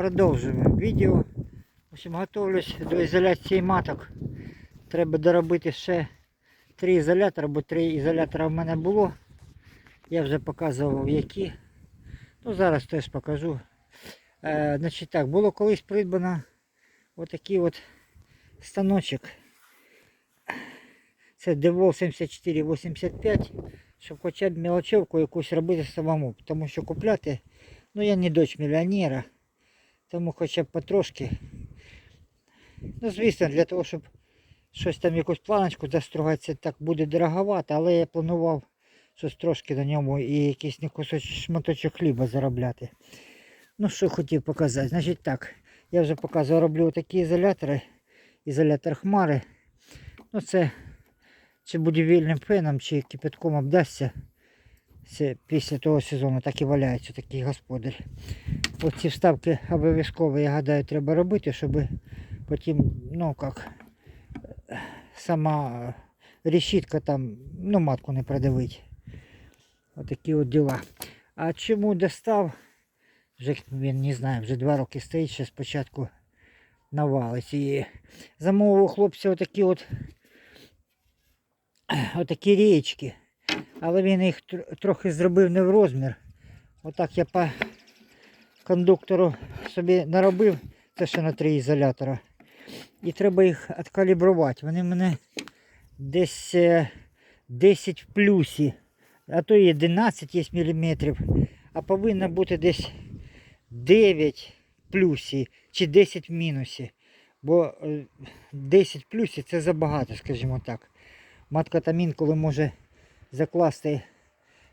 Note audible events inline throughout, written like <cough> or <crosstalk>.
Продовжуємо відео. В общем, готовлюсь до ізоляції маток. Треба доробити ще три ізолятори, бо три ізолятора в мене було. Я вже показував які. Ну зараз теж покажу. Е, значить так, було колись придбано отакий от станочок. Це Devol 7485, щоб хоча б мелочевку якусь робити самому. Тому що купляти, ну я не дочь мільйонера, тому хоча б потрошки. Ну, звісно, для того, щоб щось там якусь планочку застругати, це так буде дороговато, але я планував щось трошки на ньому і якийсь не кусочок шматочок хліба заробляти. Ну, що хотів показати. Значить так, я вже показував, роблю такі ізолятори. Ізолятор хмари. Ну, це чи будівельним феном, чи кипятком обдасться. Це після того сезону так і валяється такий господар. Оці вставки обов'язково, я гадаю, треба робити, щоб потім, ну як, сама решітка там, ну, матку не продавити. Отакі от діла. А чому достав? Вже він не знаю, вже два роки стоїть, ще спочатку навалить. І замовив хлопця отакі от отакі річки. Але він їх трохи зробив не в розмір. Отак я по кондуктору собі наробив, це ще на три ізолятора. І треба їх відкалібрувати. Вони мене десь е, 10 в плюсі, а то і 11 є міліметрів. А повинно бути десь 9 в плюсі чи 10 в мінусі. Бо е, 10 в плюсі це забагато, скажімо так. Матка там інколи може закласти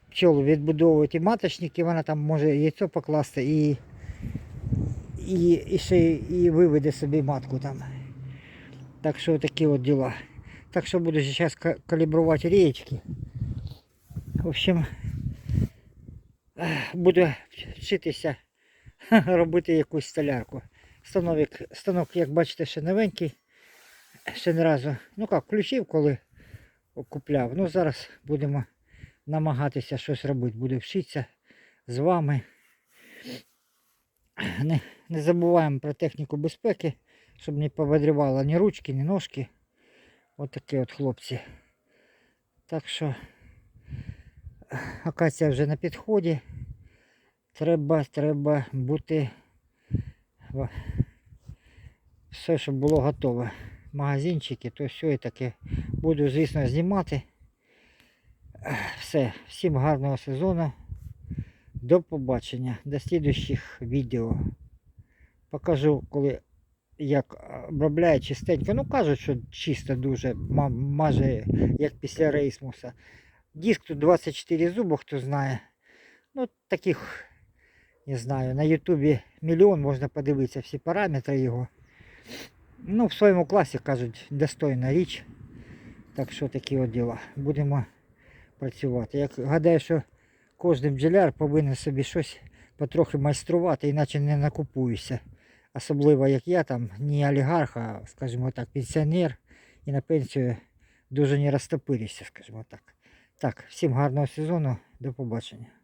пчолу, відбудовувати маточники, вона там може яйцо покласти і, і, і ще і виведе собі матку там. Так що такі от діла. Так що буду зараз калібрувати річки. В общем, буду вчитися <laughs> робити якусь столярку. Станок, як бачите, ще новенький. Ще не разу. Ну як, включив, коли купляв. Ну зараз будемо намагатися щось робити. Буду вчитися з вами. Не, не забуваємо про техніку безпеки, щоб не повидрівало ні ручки, ні ножки. От такі от хлопці. Так що акація вже на підході. Треба, треба бути все, щоб було готове. Магазинчики, то все і таке. Буду, звісно, знімати. Все, всім гарного сезону. До побачення, до слідуючих відео. Покажу, коли як обробляє чистенько. Ну кажуть, що чисто дуже, майже як після рейсмуса. Диск тут 24 зуба, хто знає. Ну, таких, не знаю, на Ютубі мільйон можна подивитися всі параметри його. Ну, в своєму класі кажуть, достойна річ. Так що такі от діла. Будемо працювати. Я гадаю, що кожен бджоляр повинен собі щось потрохи майструвати, іначе не накупуєшся. Особливо як я там не олігарх, а, скажімо так, пенсіонер і на пенсію дуже не розтопилися, скажімо так. Так, всім гарного сезону, до побачення.